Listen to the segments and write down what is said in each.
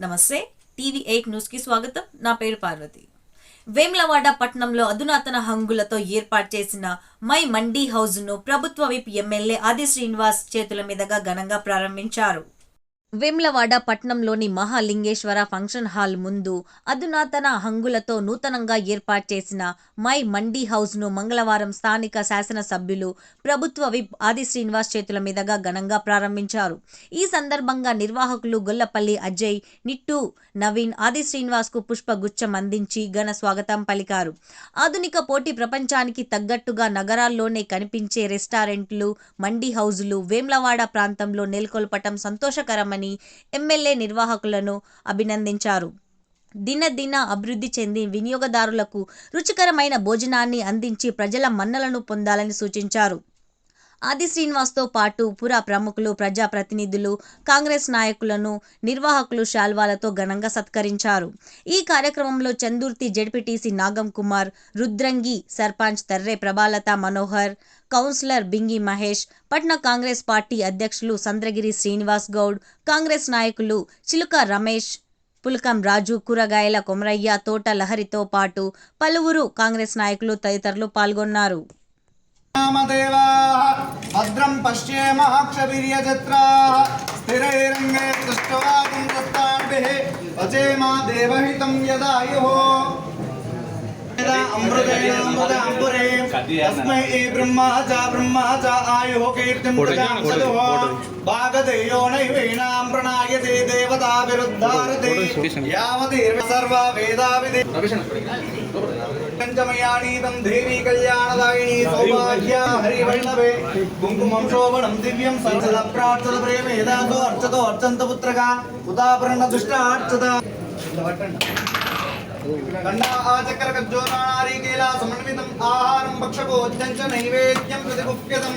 నమస్తే TV eight న్యూస్కి స్వాగతం. నా పేరు పార్వతి. వేములవాడ పట్టణంలో అధునాతన హంగులతో ఏర్పాటు చేసిన మై మండీ హౌస్ను ప్రభుత్వ విప్ ఎమ్మెల్యే ఆది శ్రీనివాస్ చేతుల మీదుగా ఘనంగా ప్రారంభించారు. వేమ్లవాడ పట్నంలోని మహాలింగేశ్వర ఫంక్షన్ హాల్ ముందు అధునాతన హంగులతో నూతనంగా ఏర్పాటు చేసిన మై మండీ హౌస్ను మంగళవారం స్థానిక శాసనసభ్యులు ప్రభుత్వ విప్ ఆది శ్రీనివాస్ చేతుల మీదుగా ఘనంగా ప్రారంభించారు. ఈ సందర్భంగా నిర్వాహకులు గొల్లపల్లి అజయ్ నిట్టు నవీన్ ఆది శ్రీనివాస్కు పుష్పగుచ్చం అందించి ఘన స్వాగతం పలికారు. ఆధునిక పోటీ ప్రపంచానికి తగ్గట్టుగా నగరాల్లోనే కనిపించే రెస్టారెంట్లు మండీ హౌజులు వేమ్లవాడ ప్రాంతంలో నెలకొల్పటం సంతోషకరమని ఎమ్మెల్యే నిర్వాహకులను అభినందించారు. దినదిన అభివృద్ధి చెంది వినియోగదారులకు రుచికరమైన భోజనాన్ని అందించి ప్రజల మన్నలను పొందాలని సూచించారు. ఆది శ్రీనివాస్తో పాటు పురా ప్రముఖులు ప్రజాప్రతినిధులు కాంగ్రెస్ నాయకులను నిర్వాహకులు శాల్వాలతో ఘనంగా సత్కరించారు. ఈ కార్యక్రమంలో Chandurthi ZPTC Nagam Kumar Rudrangi sarpanch Tarre Prabhalatha Manohar councillor Bingi Mahesh పట్న Congress party అధ్యక్షులు సంద్రగిరి శ్రీనివాస్ గౌడ్ కాంగ్రెస్ నాయకులు చిలుక రమేష్ పులకం రాజు కూరగాయల కొమరయ్య తోట లహరితో పాటు పలువురు కాంగ్రెస్ నాయకులు తదితరులు పాల్గొన్నారు. భద్రం పశ్యేమాక్షవీర్యజత్రాः స్థిరైరంగే దృష్టవాగం దత్తాభిः వచేమా దేవహితం యదాయుः అమృతేనామృతాంబురే తస్మై బ్రహ్మా చ బ్రహ్మా చ ఆయుః కీర్తిం ప్రజాంసదుః భాగదేయో నైవేనాం ప్రణాయతే దేవతా విరుద్ధారతే యావదీర్వ సర్వ వేదా విదే పంచమయానీతం దేవీ కళ్యాణదాయిని సౌభాగ్య హరివైణవే కుంకుమం శోభనం దివ్యం సంసద ప్రార్థన ప్రేమేదాతో అర్చతో అర్చంత పుత్రగా ఉదాపరణ దుష్ట అర్చత కన్నా ఆచక్ర సమన్వితం ఆహారం నైవేద్యం ప్రతిగుప్యతం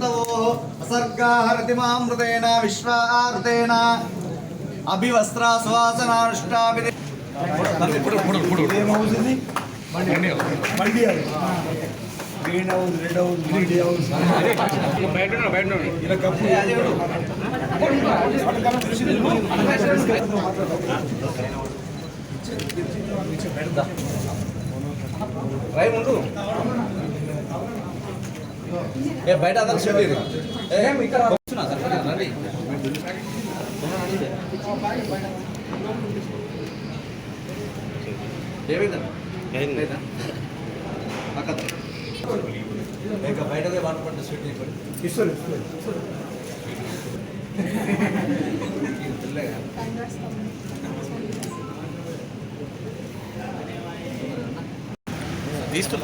ఋతవో కరోతి బ్రాహ్మణः బ్రాహ్మణో సర్గాహరతి విశ్వార్తేన green house red house house ఇలా కప్పు రై ముందు. ఏ బయట అందరూ షెడ్ ఇది. ఏం ఇక్కడ కూర్చున్నా సార్ రండి. ఏమైందా? షెడ్ ఇక్కడ ఇస్తారు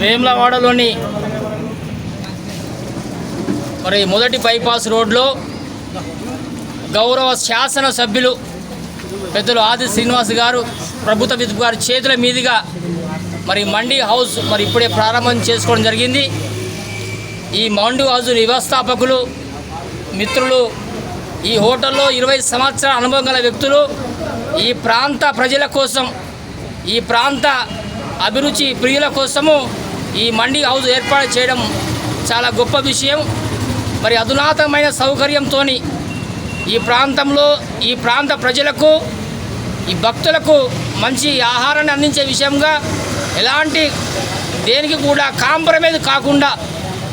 వేములవాడలోని మరి మొదటి బైపాస్ రోడ్లో గౌరవ శాసన సభ్యులు పెద్దలు ఆది శ్రీనివాస్ గారు ప్రభుత్వ విద్యుత్ గారి చేతుల మీదుగా మరి మండీ హౌస్ మరి ఇప్పుడే ప్రారంభం చేసుకోవడం జరిగింది. ఈ మండీ హౌస్ వ్యవస్థాపకులు మిత్రులు ఈ హోటల్లో ఇరవై సంవత్సరాల అనుభవం గల వ్యక్తులు ఈ ప్రాంత ప్రజల కోసం ఈ ప్రాంత అభిరుచి ప్రియుల కోసము ఈ మండీ హౌస్ ఏర్పాటు చేయడం చాలా గొప్ప విషయం. మరి అధునాతమైన సౌకర్యంతో ఈ ప్రాంతంలో ఈ ప్రాంత ప్రజలకు ఈ భక్తులకు మంచి ఆహారాన్ని అందించే విషయంగా ఎలాంటి దేనికి కూడా కాంప్రమైజ్ కాకుండా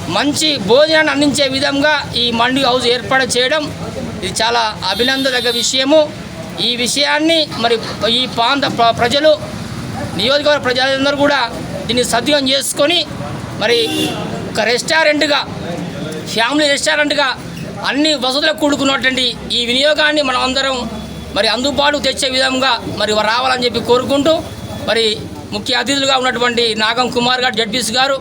మంచి భోజనాన్ని అందించే విధంగా ఈ మండి హౌస్ ఏర్పాటు చేయడం ఇది చాలా అభినందదగ్గ విషయము. ఈ విషయాన్ని మరి ఈ ప్రాంత ప్ర- ప్రజలు నియోజకవర్గ ప్రజలందరూ కూడా దీన్ని సద్వినియోగం చేసుకొని మరి ఒక రెస్టారెంట్గా ఫ్యామిలీ రెస్టారెంట్గా అన్ని వసతులకు కూడుకున్నటువంటి ఈ వినియోగాన్ని మనం అందరం మరి అందుబాటు తెచ్చే విధంగా మరి రావాలని చెప్పి కోరుకుంటూ మరి ముఖ్య అతిథులుగా ఉన్నటువంటి నాగం కుమార్ గారు జడ్పీస్ గారు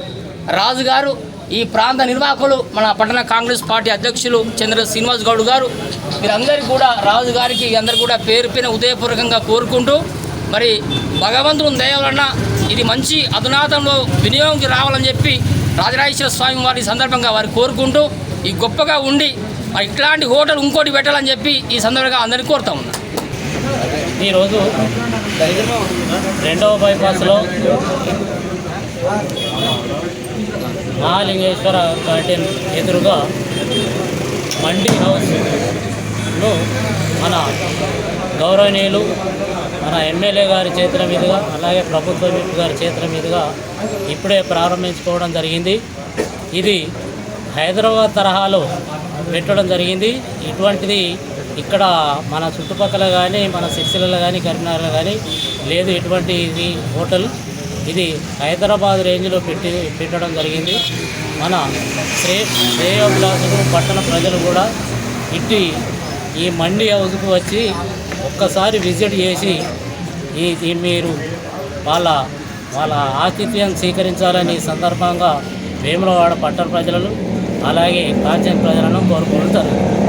రాజు గారు ఈ ప్రాంత నిర్వాహకులు మన పట్టణ కాంగ్రెస్ పార్టీ అధ్యక్షులు చంద్ర శ్రీనివాస్ గౌడ్ గారు వీరందరికీ కూడా రాజు గారికి అందరు కూడా పేరు పైన ఉదయపూర్వకంగా కోరుకుంటూ మరి భగవంతుని దయవలన ఇది మంచి అధునాతంలో వినియోగంకి రావాలని చెప్పి రాజరాజేశ్వర స్వామి వారి సందర్భంగా వారు కోరుకుంటూ ఈ గొప్పగా ఉండి ఇట్లాంటి హోటల్ ఇంకోటి పెట్టాలని చెప్పి ఈ సందర్భంగా అందరినీ కోరుతా ఉన్నా. ఈరోజు రెండవ బైపాస్లో మహాలింగేశ్వర గార్డెన్ ఎదురుగా మండి హౌస్లో మన గౌరవనీయులు మన ఎమ్మెల్యే గారి చేతుల మీదుగా అలాగే ప్రభుత్వ గారి చేతుల మీదుగా ఇప్పుడే ప్రారంభించుకోవడం జరిగింది. ఇది హైదరాబాద్ తరహాలో పెట్టడం జరిగింది. ఇటువంటిది ఇక్కడ మన చుట్టుపక్కల కానీ మన సిరిసిల్లలో కానీ కరీంనగర్లో కానీ లేదు ఇటువంటి ఇది హోటల్. ఇది హైదరాబాద్ రేంజ్లో పెట్టి పెట్టడం జరిగింది. మన శ్రే శ్రేయోభిలాసులు పట్టణ ప్రజలు కూడా ఇట్టి ఈ మండి హౌస్కు వచ్చి ఒక్కసారి విజిట్ చేసి ఈ మీరు వాళ్ళ వాళ్ళ ఆతిథ్యం స్వీకరించాలని సందర్భంగా వేములవాడ పట్టణ ప్రజలను అలాగే కాంచన్ ప్రజలను కోరుకుంటారు.